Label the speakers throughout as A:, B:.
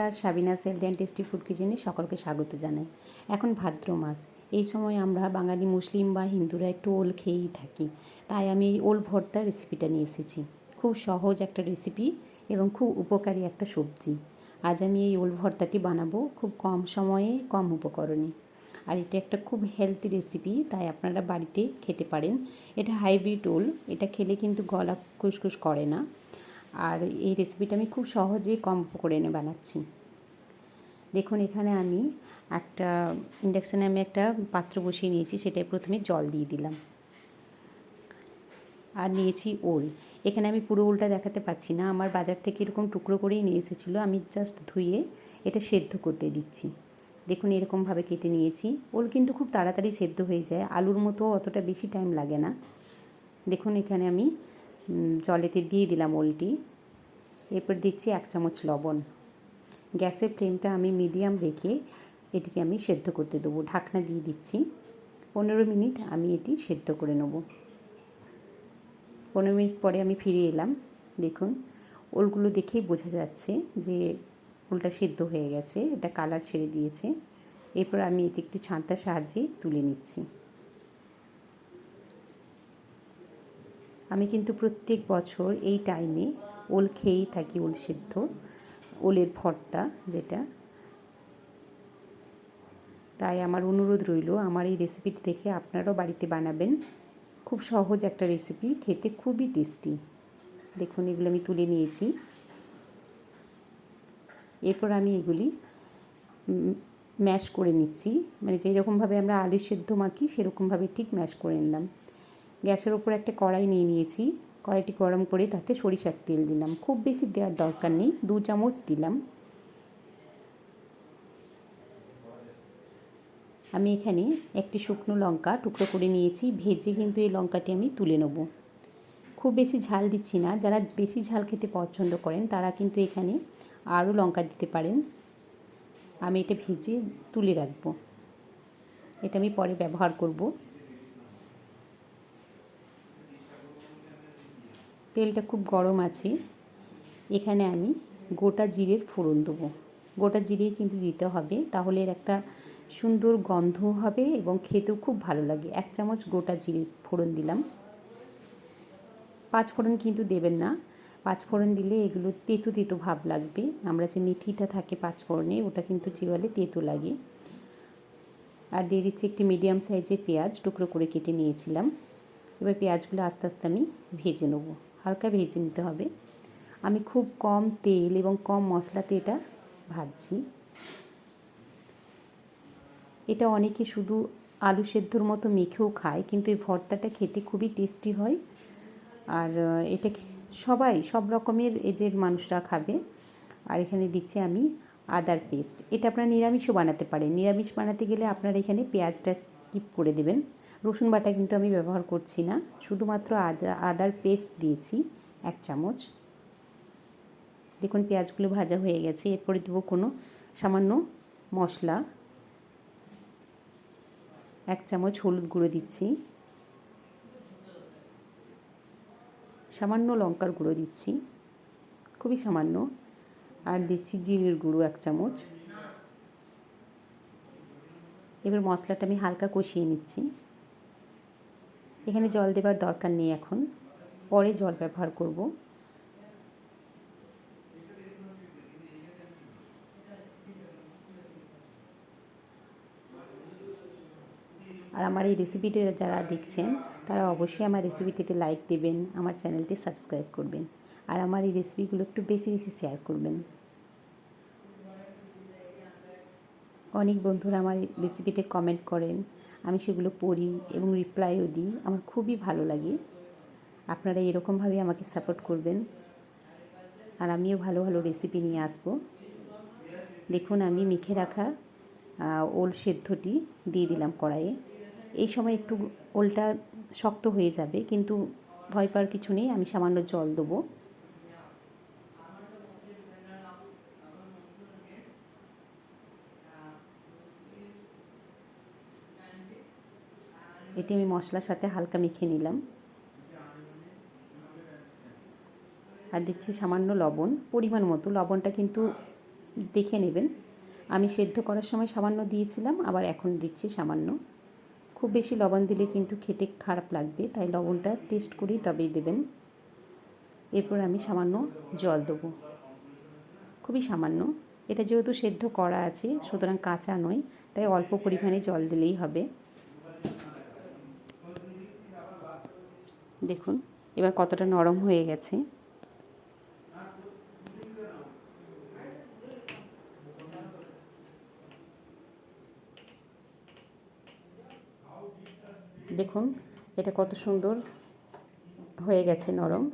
A: নমস্কার Sabina healthy and tasty food কিচেনে সকলকে স্বাগত জানাই। এখন ভাদ্র মাস। এই সময় আমরা বাঙালি মুসলিম বা হিন্দুরা একটু ওল খেয়েই থাকি। তাই আমি এই ওল ভর্তার রেসিপিটা নিয়ে এসেছি। খুব সহজ একটা রেসিপি এবং খুব উপকারী একটা সবজি। আজ আমি এই ওল ভর্তাটি বানাবো খুব কম সময়ে, কম উপকরণে। আর এটা একটা খুব হেলদি রেসিপি তাই আপনারা বাড়িতে খেতে পারেন। এটা হাইব্রিড ওল। এটা খেলে কিন্তু গলা খুসখুস করে না। আর এই রেসিপিটা আমি খুব সহজে কম উপকরণে বানাচ্ছি। দেখুন, এখানে আমি একটা ইন্ডাকশানে আমি একটা পাত্র বসিয়ে নিয়েছি সেটাই প্রথমে জল দিয়ে দিলাম। আর নিয়েছি ওল। এখানে আমি পুরো ওলটা দেখাতে পাচ্ছি না, আমার বাজার থেকে এরকম টুকরো করেই নিয়ে এসেছিল, আমি জাস্ট ধুয়ে এটা সেদ্ধ করতে দিচ্ছি। দেখুন, এরকমভাবে কেটে নিয়েছি। ওল কিন্তু খুব তাড়াতাড়ি সেদ্ধ হয়ে যায়, আলুর মতো অতটা বেশি টাইম লাগে না। দেখুন, এখানে আমি জলেতে দিয়ে দিলাম ওলটি। এরপর দিচ্ছি এক চামচ লবণ। গ্যাসের ফ্লেমটা আমি মিডিয়াম রেখে এটিকে আমি সেদ্ধ করতে দেবো। ঢাকনা দিয়ে দিচ্ছি। পনেরো মিনিট আমি এটি সেদ্ধ করে নেব। পনেরো মিনিট পরে আমি ফিরে এলাম। দেখুন, ওলগুলো দেখেই বোঝা যাচ্ছে যে ওলটা সেদ্ধ হয়ে গেছে, এটা কালার ছেড়ে দিয়েছে। এরপর আমি এটি একটি ছান্তার সাহায্যে তুলে নিচ্ছি। আমি কিন্তু প্রত্যেক বছর এই টাইমে ওল খেয়েই থাকি, ওল সিদ্ধ, ওলের ভর্তা যেটা। তাই আমার অনুরোধ রইল, আমার এই রেসিপিটি দেখে আপনারাও বাড়িতে বানাবেন। খুব সহজ একটা রেসিপি খেতে খুবই টেস্টি দেখুন, এগুলো আমি তুলে নিয়েছি। এরপর আমি এগুলি ম্যাশ করে নিচ্ছি। মানে যেরকমভাবে আমরা আলু সেদ্ধ মাখি, সেরকমভাবে ঠিক ম্যাশ করে নিলাম। গ্যাসের ওপর একটা কড়াই নিয়ে নিয়েছি। কড়াইটি গরম করে তাতে সরিষার তেল দিলাম। খুব বেশি দেওয়ার দরকার নেই, দু চামচ দিলাম। আমি এখানে একটি শুকনো লঙ্কা টুকরো করে নিয়েছি। ভেজে কিন্তু এই লঙ্কাটি আমি তুলে নেব। খুব বেশি ঝাল দিচ্ছি না। যারা বেশি ঝাল খেতে পছন্দ করেন, তারা কিন্তু এখানে আরও লঙ্কা দিতে পারেন। আমি এটা ভেজে তুলে রাখব। এটা আমি পরে ব্যবহার করব। তেলটা খুব গরম আছে। এখানে আমি গোটা জিরের ফোড়ন দেবো। গোটা জিরে কিন্তু দিতে হবে। তাহলে এর একটা সুন্দর গন্ধ হবে এবং খেতেও খুব ভালো লাগে। এক চামচ গোটা জিরে ফোড়ন দিলাম। পাঁচ ফোড়ন কিন্তু দেবেন না। পাঁচ ফোড়ন দিলে এগুলো তেতো তেতো ভাব লাগবে। আমরা যে মেথিটা থাকে পাঁচ ফোড়নে, ওটা কিন্তু চিবালে তেতো লাগে। আর দিয়ে দিচ্ছি একটি মিডিয়াম সাইজের পেঁয়াজ, টুকরো করে কেটে নিয়েছিলাম। এবার পেঁয়াজগুলো আস্তে আস্তে আমি ভেজে নেব। হালকা ভেজে নিতে হবে। আমি খুব কম তেল এবং কম মশলাতে এটা ভাজছি। এটা অনেকে শুধু আলু সেদ্ধর মতো মেখেও খায়, কিন্তু এই ভর্তাটা খেতে খুবই টেস্টি হয়। আর এটা সবাই, সব রকমের এজের মানুষরা খাবে। আর এখানে দিচ্ছি আমি আদার পেস্ট। এটা আপনারা নিরামিষও বানাতে পারেন। নিরামিষ বানাতে গেলে আপনারা এখানে পেঁয়াজটা স্কিপ করে দেবেন। রসুন বাটা কিন্তু আমি ব্যবহার করছি না। শুধুমাত্র আদা আদার পেস্ট দিয়েছি, এক চামচ। দেখুন, পেঁয়াজগুলো ভাজা হয়ে গেছে। এরপরে দেবো কোনো সামান্য মশলা। এক চামচ হলুদ গুঁড়ো দিচ্ছি। সামান্য লঙ্কার গুঁড়ো দিচ্ছি। খুবই সামান্য। আর দিচ্ছি জিরের গুঁড়ো এক চামচ। এবার মশলাটা আমি হালকা কষিয়ে নিচ্ছি। এখানে জল দেবার দরকার নেই এখন। পরে জল ব্যবহার করব। আর আমার এই রেসিপিটি যারা দেখছেন, তারা অবশ্যই আমার রেসিপিটিতে লাইক দেবেন, আমার চ্যানেলটি সাবস্ক্রাইব করবেন, আর আমার এই রেসিপিগুলো একটু বেশি বেশি শেয়ার করবেন। অনেক বন্ধুরা আমার রেসিপিতে কমেন্ট করেন আমি সেগুলো পড়ি এবং রিপ্লাইও দিই। আমার খুবই ভালো লাগে। আপনারা এরকমভাবে আমাকে সাপোর্ট করবেন। আর আমিও ভালো ভালো রেসিপি নিয়ে আসব। দেখুন, আমি মেখে রাখা ওল সেদ্ধটি দিয়ে দিলাম কড়াইয়ে। এই সময় একটু ওলটা শক্ত হয়ে যাবে, কিন্তু ভয় পাওয়ার কিছু নেই। আমি সামান্য জল দেবো। এটি আমি মশলার সাথে হালকা মেখে নিলাম। আর দিচ্ছি সামান্য লবণ। পরিমাণ মতো। লবণটা কিন্তু দেখে নেবেন। আমি সেদ্ধ করার সময় সামান্য দিয়েছিলাম, আবার এখন দিচ্ছি সামান্য। খুব বেশি লবণ দিলে কিন্তু খেতে খারাপ লাগবে, তাই লবণটা টেস্ট করেই তবেই দেবেন। এরপর আমি সামান্য জল দেবো। খুবই সামান্য। এটা যেহেতু সেদ্ধ করা আছে, সুতরাং কাঁচা নয়, তাই অল্প পরিমাণে জল দিলেই হবে। দেখুন, এবার কতটা নরম হয়ে গেছে। দেখুন, এটা কত সুন্দর হয়ে গেছে নরম।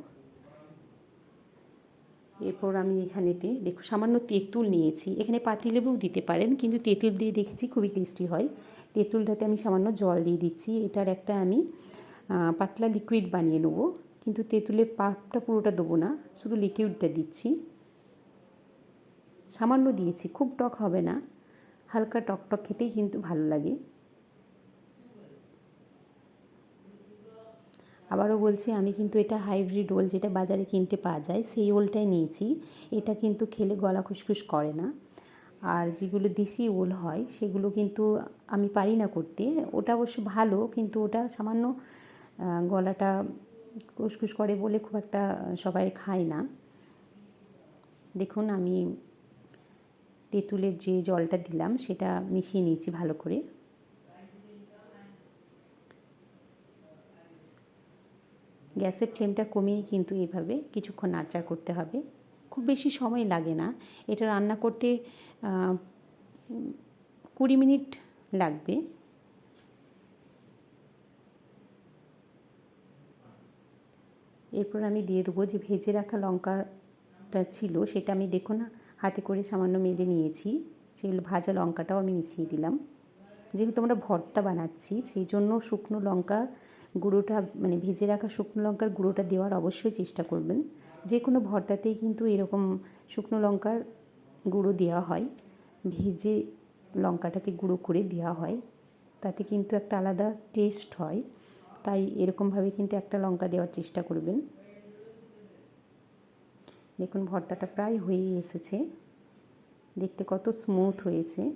A: এরপর আমি এখানেতে দেখো সামান্য তেঁতুল নিয়েছি। এখানে পাতিলেবুও দিতে পারেন, কিন্তু তেঁতুল দিয়ে দেখেছি খুবই টেস্টি হয়। তেঁতুলটাতে আমি সামান্য জল দিয়ে দিচ্ছি। এটার একটা আমি পাতলা লিকুইড বানিয়ে নেব। কিন্তু তেঁতুলের পাপটা পুরোটা দেবো না, শুধু লিকুইডটা দিচ্ছি। সামান্য দিয়েছি, খুব টক হবে না। হালকা টক টক খেতেই কিন্তু ভালো লাগে। আবারও বলছি, আমি কিন্তু এটা হাইব্রিড ওল যেটা বাজারে কিনতে পাওয়া যায়, সেই ওলটাই নিয়েছি। এটা কিন্তু খেলে গলা খুসখুস করে না। আর যেগুলো দেশি ওল হয়, সেগুলো কিন্তু আমি পারি না করতে। ওটা অবশ্য ভালো, কিন্তু ওটা সামান্য গলাটা খুসখুস করে বলে খুব একটা সবাই খায় না। দেখুন, আমি তেঁতুলের যে জলটা দিলাম, সেটা মিশিয়ে নিয়েছি ভালো করে। গ্যাসের ফ্লেমটা কমিয়ে কিন্তু এভাবে কিছুক্ষণ নাড়চাড় করতে হবে। খুব বেশি সময় লাগে না। এটা রান্না করতে কুড়ি মিনিট লাগবে। এরপর আমি দিয়ে দেবো যে ভেজে রাখা লঙ্কাটা ছিল, সেটা আমি দেখো না, হাতে করে সামান্য মেলে নিয়েছি। সেগুলো ভাজা লঙ্কাটাও আমি মিশিয়ে দিলাম। যেহেতু আমরা ভর্তা বানাচ্ছি, সেই জন্য শুকনো লঙ্কা গুঁড়োটা মানে ভেজে রাখা শুকনো লঙ্কার গুঁড়োটা দেওয়ার অবশ্যই চেষ্টা করবেন। যে কোনো ভর্তাতেই কিন্তু এরকম শুকনো লঙ্কার গুঁড়ো দেওয়া হয়। ভেজে লঙ্কাটাকে গুঁড়ো করে দেওয়া হয়। তাতে কিন্তু একটা আলাদা টেস্ট হয়। তাই এরকমভাবে কিন্তু একটা লঙ্কা দেওয়ার চেষ্টা করবেন। দেখুন, ভর্তাটা প্রায় হয়েই এসেছে। দেখতে কত স্মুথ হয়েছে।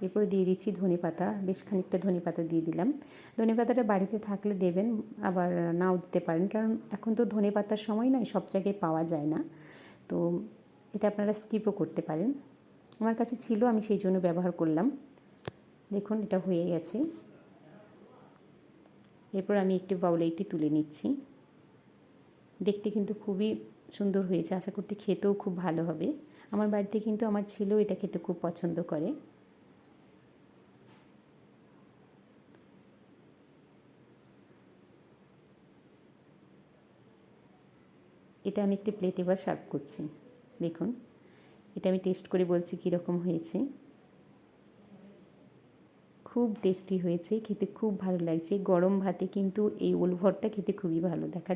A: এরপরে দিয়ে দিচ্ছি ধনে পাতা। বেশ খানিকটা ধনে পাতা দিয়ে দিলাম। ধনে পাতাটা বাড়িতে থাকলে দেবেন, আবার নাও দিতে পারেন। কারণ এখন তো ধনে পাতার সময় নয়, সব জায়গায় পাওয়া যায় না। তো এটা আপনারা স্কিপও করতে পারেন। আমার কাছে ছিল, আমি সেই জন্য ব্যবহার করলাম। দেখুন, এটা হয়ে গেছে। এরপর আমি একটি বাউলে তুলে নিচ্ছি। দেখতে কিন্তু খুবই সুন্দর হয়েছে। আশা করতে খেতেও খুব ভালো হবে। আমার বাড়িতে কিন্তু আমার ছেলেও এটা খেতে খুব পছন্দ করে। এটা আমি একটি প্লেটে এবার সার্ভ করছি। দেখুন, এটা আমি টেস্ট করে বলছি কীরকম হয়েছে। খুব টেস্টি হয়েছে, খেতে খুব ভালো লাগছে। গরম ভাতে কিন্তু এই ওলভরটা খেতে খুবই ভালো, দেখা